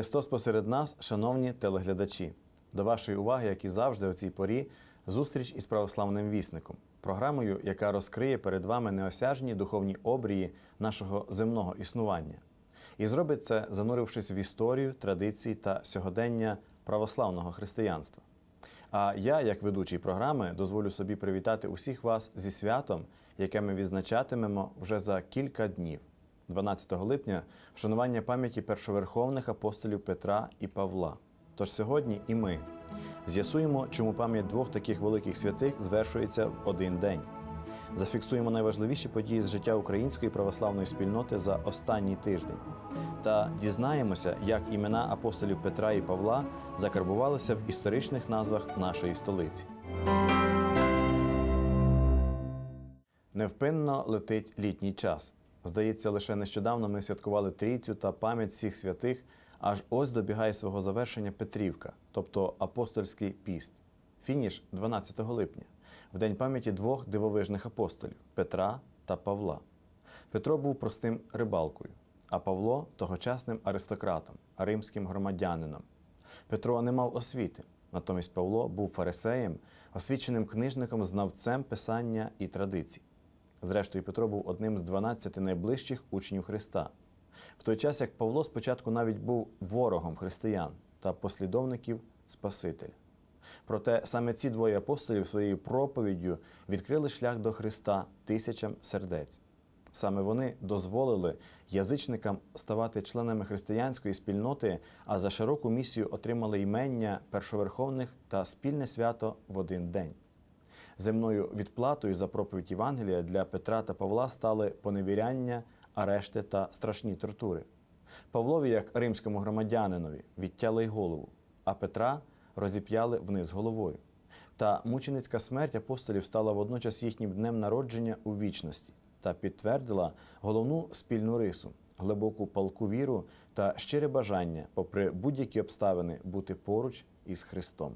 Христос посеред нас, шановні телеглядачі. До вашої уваги, як і завжди, у цій порі, зустріч із православним вісником, програмою, яка розкриє перед вами неосяжні духовні обрії нашого земного існування. І зробить це, занурившись в історію, традиції та сьогодення православного християнства. А я, як ведучий програми, дозволю собі привітати усіх вас зі святом, яке ми відзначатимемо вже за кілька днів. 12 липня вшанування пам'яті першоверховних апостолів Петра і Павла. Тож сьогодні і ми з'ясуємо, чому пам'ять двох таких великих святих звершується в один день. Зафіксуємо найважливіші події з життя української православної спільноти за останній тиждень та дізнаємося, як імена апостолів Петра і Павла закарбувалися в історичних назвах нашої столиці. Невпинно летить літній час. Здається, лише нещодавно ми святкували трійцю та пам'ять всіх святих, аж ось добігає свого завершення Петрівка, тобто апостольський піст. Фініш 12 липня, в день пам'яті двох дивовижних апостолів Петра та Павла. Петро був простим рибалкою, а Павло тогочасним аристократом, римським громадянином. Петро не мав освіти, натомість Павло був фарисеєм, освіченим книжником, знавцем писання і традицій. Зрештою, Петро був одним з 12 найближчих учнів Христа. В той час як Павло спочатку навіть був ворогом християн та послідовників Спасителя. Проте саме ці двоє апостолів своєю проповіддю відкрили шлях до Христа тисячам сердець. Саме вони дозволили язичникам ставати членами християнської спільноти, а за широку місію отримали імення першоверховних та спільне свято в один день. Земною відплатою за проповідь Євангелія для Петра та Павла стали поневіряння, арешти та страшні тортури. Павлові, як римському громадянинові, відтяли й голову, а Петра розіп'яли вниз головою. Та мученицька смерть апостолів стала водночас їхнім днем народження у вічності та підтвердила головну спільну рису, глибоку палку віру та щире бажання, попри будь-які обставини, бути поруч із Христом.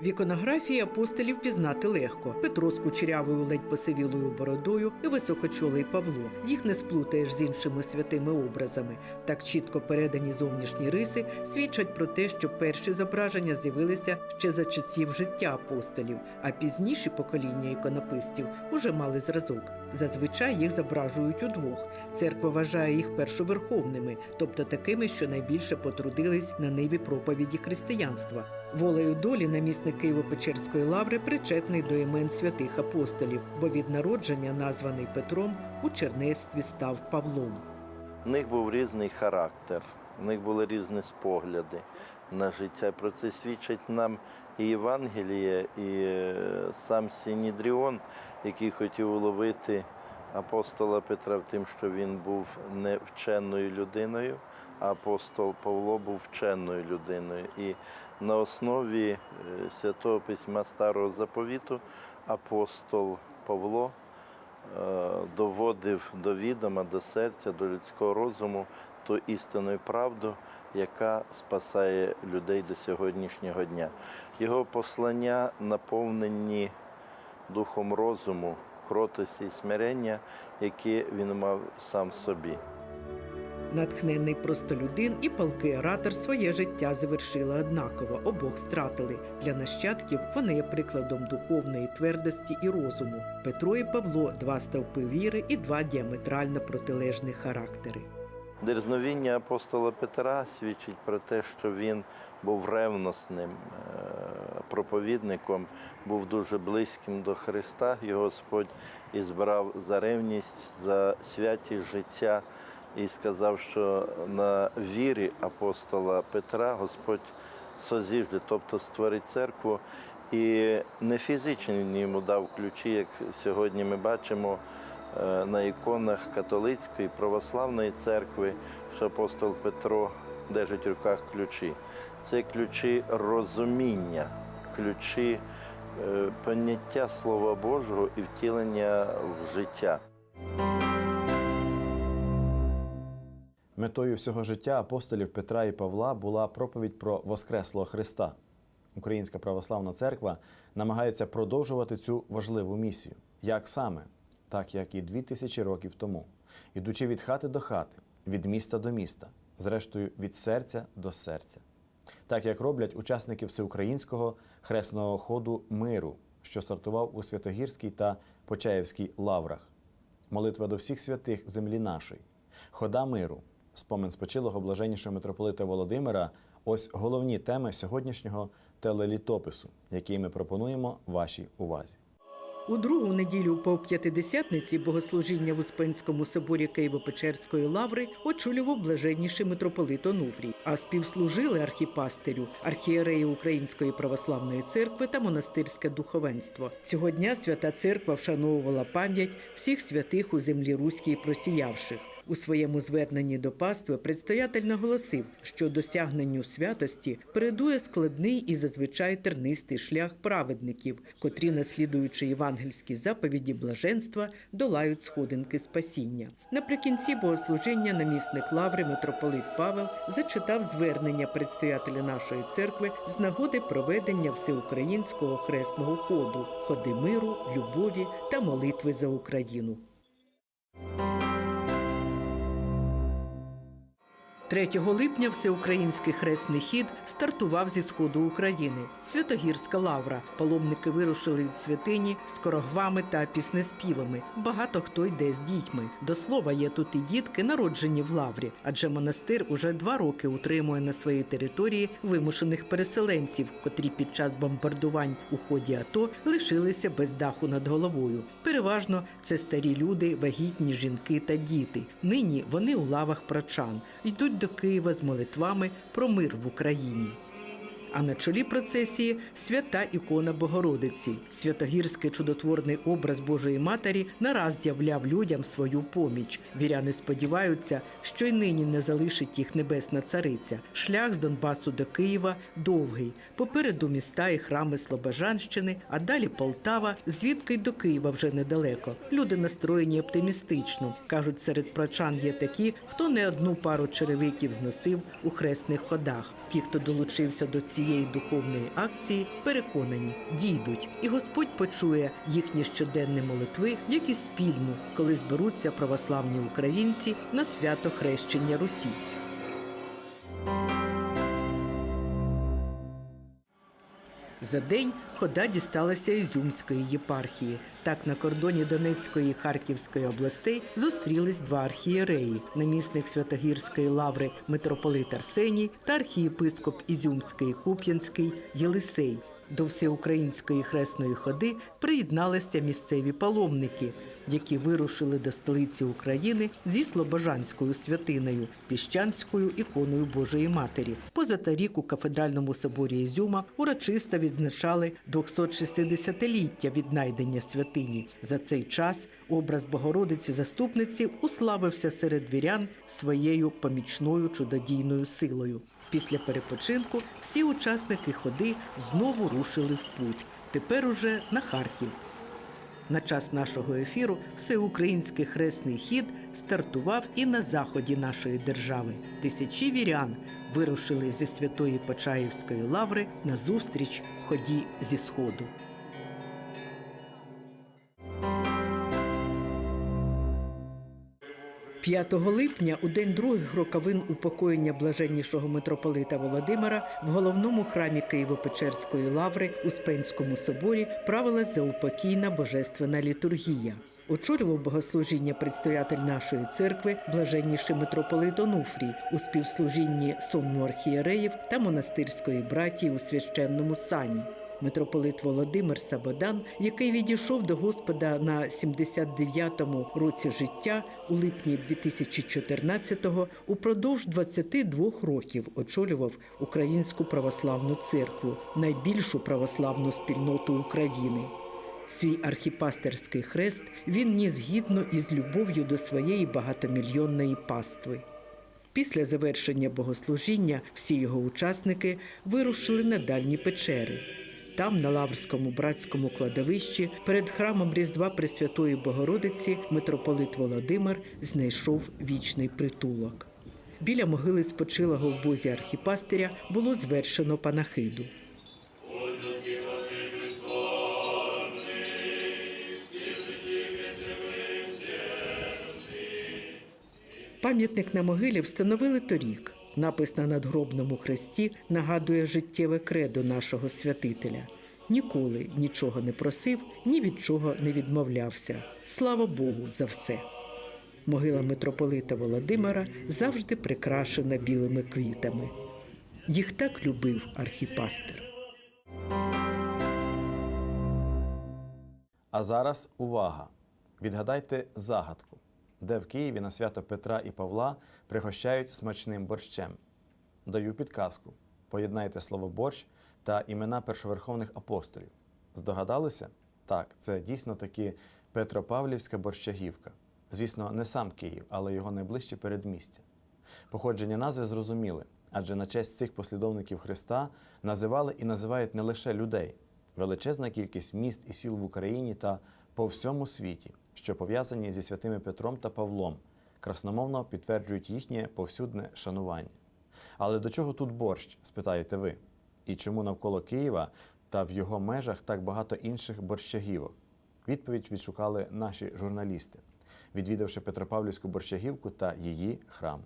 В іконографії апостолів пізнати легко. Петро з кучерявою ледь посивілою бородою і високочолий Павло. Їх не сплутаєш з іншими святими образами. Так чітко передані зовнішні риси свідчать про те, що перші зображення з'явилися ще за часів життя апостолів, а пізніші покоління іконописців уже мали зразок. Зазвичай їх зображують удвох. Церква вважає їх першоверховними, тобто такими, що найбільше потрудились на ниві проповіді християнства. Волею долі намісник Києво-Печерської лаври причетний до імен святих апостолів, бо від народження, названий Петром, у чернецтві став Павлом. В них був різний характер, в них були різні спогляди на життя. Про це свідчить нам і Євангеліє, і е, сам Сінідріон, який хотів уловити апостола Петра в тим, що він був не вченою людиною, а апостол Павло був вченою людиною. І на основі е, святого письма Старого Заповіту апостол Павло е, доводив до відома, до серця, до людського розуму ту істинну і правду, яка спасає людей до сьогоднішнього дня. Його послання наповнені духом розуму, кротості і смирення, які він мав сам собі. Натхненний простолюдин і палкий оратор своє життя завершили однаково, обох стратили. Для нащадків вони є прикладом духовної твердості і розуму. Петро і Павло два стовпи віри і два діаметрально протилежні характери. Дерзновіння апостола Петра свідчить про те, що він був ревносним е, проповідником, був дуже близьким до Христа. Його Господь і збрав за ревність, за святість життя і сказав, що на вірі апостола Петра Господь созіжде, тобто створить церкву. І не фізичні йому дав ключі, як сьогодні ми бачимо е, на іконах католицької православної церкви, що апостол Петро держить в руках ключі. Це ключі розуміння, ключі е, поняття Слова Божого і втілення в життя. Метою всього життя апостолів Петра і Павла була проповідь про Воскреслого Христа. Українська православна церква намагається продовжувати цю важливу місію. Як саме? Так як і дві тисячі років тому, ідучи від хати до хати, від міста до міста, зрештою від серця до серця, так як роблять учасники всеукраїнського хресного ходу миру, що стартував у Святогірській та Почаївській лаврах, молитва до всіх святих землі нашої, хода миру, спомин спочилого блаженнішого митрополита Володимира. Ось головні теми сьогоднішнього телелітопису, який ми пропонуємо вашій увазі. У другу неділю по п'ятидесятниці богослужіння в Успенському соборі Києво-Печерської лаври очолював блаженніший митрополит Онуфрій, а співслужили архіпастирю, архієреї Української православної церкви та монастирське духовенство. Цього дня свята церква вшановувала пам'ять всіх святих у землі руській просіявших. У своєму зверненні до пастви предстоятель наголосив, що досягненню святості передує складний і зазвичай тернистий шлях праведників, котрі, наслідуючи євангельські заповіді блаженства, долають сходинки спасіння. Наприкінці богослужіння намісник лаври митрополит Павел зачитав звернення предстоятеля нашої церкви з нагоди проведення всеукраїнського хресного ходу, ходи миру, любові та молитви за Україну. 3 липня всеукраїнський хресний хід стартував зі сходу України. Святогірська лавра. Паломники вирушили від святині з корогвами та піснеспівами. Багато хто йде з дітьми. До слова, є тут і дітки, народжені в лаврі, адже монастир уже два роки утримує на своїй території вимушених переселенців, котрі під час бомбардувань у ході АТО лишилися без даху над головою. Переважно це старі люди, вагітні жінки та діти. Нині вони у лавах прочан йдуть до Києва з молитвами про мир в Україні. А на чолі процесії свята ікона Богородиці. Святогірський чудотворний образ Божої Матері нараз являв людям свою поміч. Віряни сподіваються, що й нині не залишить їх небесна цариця. Шлях з Донбасу до Києва довгий. Попереду міста і храми Слобожанщини, а далі Полтава, звідки й до Києва вже недалеко. Люди настроєні оптимістично. Кажуть, серед прочан є такі, хто не одну пару черевиків зносив у хресних ходах. Ті, хто долучився до цієї духовної акції, переконані, дійдуть, і Господь почує їхні щоденні молитви, як і спільну, коли зберуться православні українці на свято хрещення Русі. За день хода дісталася Ізюмської єпархії. Так на кордоні Донецької і Харківської областей зустрілись два архієреї: намісник Святогірської лаври митрополит Арсеній та архієпископ Ізюмський Куп'янський Єлисей. До всеукраїнської хресної ходи приєдналися місцеві паломники, які вирушили до столиці України зі Слобожанською святиною, піщанською іконою Божої Матері. Позаторік у кафедральному соборі Ізюма урочисто відзначали 260-ліття віднайдення святині. За цей час образ Богородиці заступниці уславився серед вірян своєю помічною чудодійною силою. Після перепочинку всі учасники ходи знову рушили в путь. Тепер уже на Харків. На час нашого ефіру всеукраїнський хресний хід стартував і на заході нашої держави. Тисячі вірян вирушили зі святої Почаївської лаври на зустріч ході зі сходу. – 5 липня, у день других роковин упокоєння блаженнішого митрополита Володимира, в головному храмі Києво-Печерської лаври у Спенському соборі правилась заупокійна божественна літургія. Очолював богослужіння предстоятель нашої церкви, блаженніший митрополит Онуфрій у співслужінні сонму архієреїв та монастирської братії у священному сані. Митрополит Володимир Сабодан, який відійшов до Господа на 79-му році життя у липні 2014-го, упродовж 22 років очолював Українську православну церкву, найбільшу православну спільноту України. Свій архіпастерський хрест він ніс гідно і з любов'ю до своєї багатомільйонної пастви. Після завершення богослужіння всі його учасники вирушили на дальні печери. Там, на Лаврському братському кладовищі, перед храмом Різдва Пресвятої Богородиці, митрополит Володимир знайшов вічний притулок. Біля могили спочилого в бозі архіпастиря було звершено панахиду. Пам'ятник на могилі встановили торік. Напис на надгробному хресті нагадує життєве кредо нашого святителя. Ніколи нічого не просив, ні від чого не відмовлявся. Слава Богу за все. Могила митрополита Володимира завжди прикрашена білими квітами. Їх так любив архіпастер. А зараз увага! Відгадайте загадку, де в Києві на свято Петра і Павла пригощають смачним борщем. Даю підказку. Поєднайте слово борщ та імена першоверховних апостолів. Здогадалися? Так, це дійсно таки Петропавлівська борщагівка. Звісно, не сам Київ, але його найближче передмістя. Походження назви зрозуміли, адже на честь цих послідовників Христа називали і називають не лише людей, величезна кількість міст і сіл в Україні та по всьому світі, що пов'язані зі святими Петром та Павлом, красномовно підтверджують їхнє повсюдне шанування. Але до чого тут борщ, спитаєте ви? І чому навколо Києва та в його межах так багато інших борщагівок? Відповідь відшукали наші журналісти, відвідавши Петропавлівську борщагівку та її храм.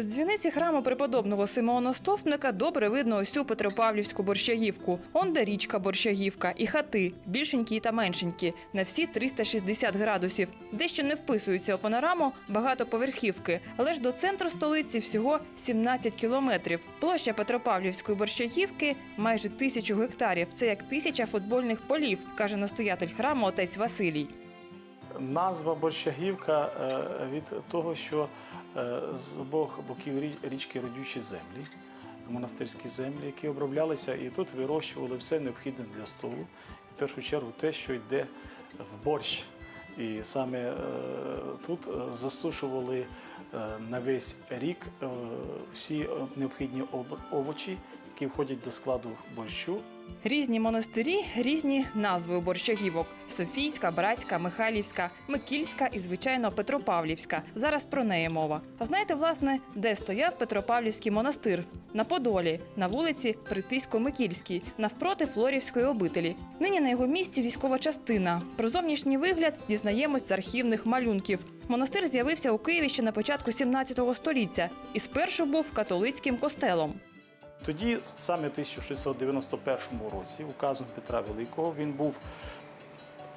З дзвіниці храму преподобного Симеона Стовпника добре видно цю Петропавлівську борщагівку. Он де річка Борщагівка і хати, більшенькі та меншенькі, на всі 360 градусів. Дещо не вписуються у панораму багатоповерхівки, але ж до центру столиці всього 17 кілометрів. Площа Петропавлівської борщагівки майже тисячу гектарів. Це як тисяча футбольних полів, каже настоятель храму отець Василій. Назва Борщагівка е, від того, що з обох боків рі- річки родючі землі, монастирські землі, які оброблялися, і тут вирощували все необхідне для столу. В першу чергу те, що йде в борщ. І саме е, тут е, засушували е, на весь рік е, всі е, необхідні об- овочі, які входять до складу борщу. Різні монастирі, різні назви борщагівок: Софійська, Братська, Михайлівська, Микільська і, звичайно, Петропавлівська. Зараз про неї мова. А знаєте, власне, де стояв Петропавлівський монастир? На Подолі, на вулиці Притисько-Микільській, навпроти Флорівської обителі. Нині на його місці військова частина. Про зовнішній вигляд дізнаємось з архівних малюнків. Монастир з'явився у Києві ще на початку 17 століття і спершу був католицьким костелом. Тоді, саме в 1691 році, указом Петра Великого, він був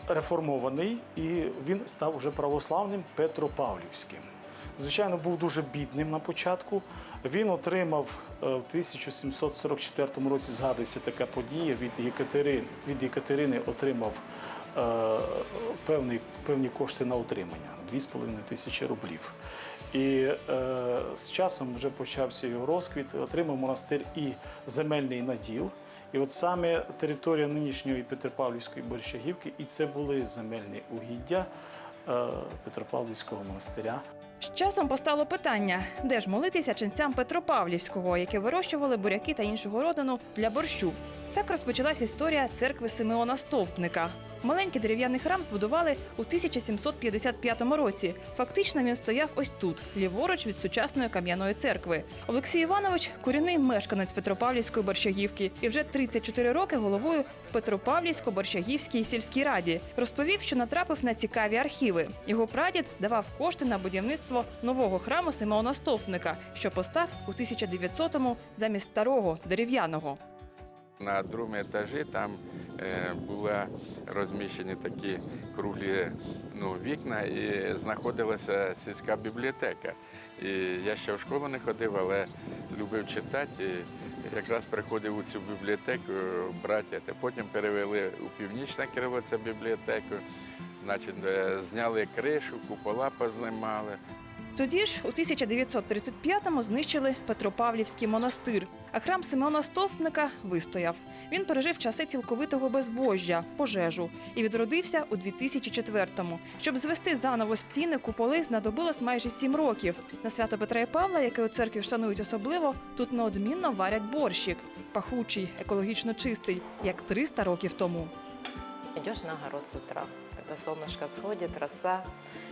реформований і він став уже православним Петропавлівським. Звичайно, був дуже бідним на початку. Він отримав е, в 1744 році, згадується така подія, від Єкатерини, від Єкатерини отримав е, певні, певні кошти на утримання 2,5 тисячі рублів. І е, з часом вже почався його розквіт, отримав монастир і земельний наділ. І от саме територія нинішньої Петропавлівської Борщагівки, і це були земельні угіддя е, Петропавлівського монастиря. З часом постало питання, де ж молитися ченцям Петропавлівського, які вирощували буряки та іншу городину для борщу. Так розпочалась історія церкви Симеона Стовпника. Маленький дерев'яний храм збудували у 1755 році. Фактично він стояв ось тут, ліворуч від сучасної кам'яної церкви. Олексій Іванович корінний мешканець Петропавлівської борщагівки і вже 34 роки головою Петропавлівсько-борщагівській сільській раді. Розповів, що натрапив на цікаві архіви. Його прадід давав кошти на будівництво нового храму Симеона Стовпника, що постав у 1900-му замість старого дерев'яного. На другому етажі там е, були розміщені такі круглі ну, вікна і знаходилася сільська бібліотека. І я ще в школу не ходив, але любив читати. І якраз приходив у цю бібліотеку браття. Потім перевели у північне крило цю бібліотеку. Значить, е, зняли кришу, купола познімали. Тоді ж у 1935-му знищили Петропавлівський монастир, а храм Симеона Стовпника вистояв. Він пережив часи цілковитого безбожжя, пожежу і відродився у 2004-му. Щоб звести заново стіни, куполи знадобилось майже сім років. На свято Петра і Павла, яке у церкві шанують особливо, тут неодмінно варять борщик, пахучий, екологічно чистий, як 300 років тому. Идешь на огород с утра, когда солнышко сходит, роса,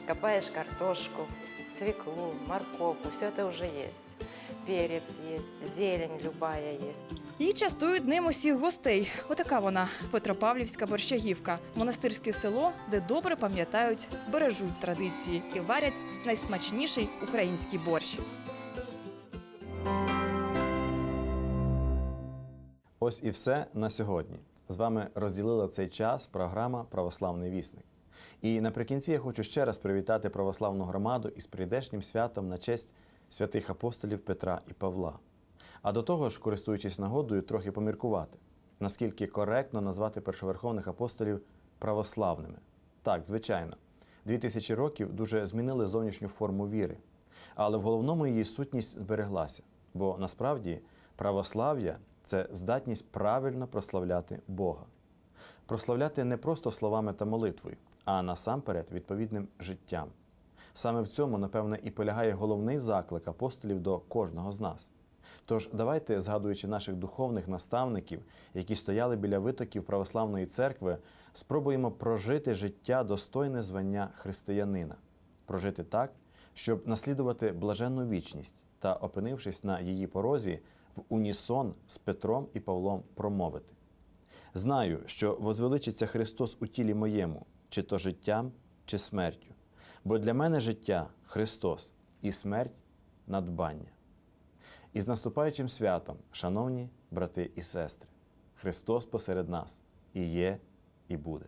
копаешь картошку, свеклу, морковку, все это уже есть. Перець є, зелень любая є. І частують ним усіх гостей. Отака вона Петропавлівська борщагівка, монастирське село, де добре пам'ятають, бережуть традиції і варять найсмачніший український борщ. Ось і все на сьогодні. З вами розділила цей час програма Православний вісник. І наприкінці я хочу ще раз привітати православну громаду із прийдешнім святом на честь святих апостолів Петра і Павла. А до того ж, користуючись нагодою, трохи поміркувати, наскільки коректно назвати першоверховних апостолів православними. Так, звичайно, дві тисячі років дуже змінили зовнішню форму віри, але в головному її сутність збереглася, бо насправді православ'я це здатність правильно прославляти Бога. Прославляти не просто словами та молитвою, а насамперед відповідним життям. Саме в цьому, напевне, і полягає головний заклик апостолів до кожного з нас. Тож давайте, згадуючи наших духовних наставників, які стояли біля витоків православної церкви, спробуємо прожити життя достойне звання християнина, прожити так, щоб наслідувати блаженну вічність та, опинившись на її порозі, в унісон з Петром і Павлом промовити. Знаю, що возвеличиться Христос у тілі моєму, чи то життям, чи смертю. Бо для мене життя Христос і смерть надбання. І з наступаючим святом, шановні брати і сестри, Христос посеред нас і є, і буде.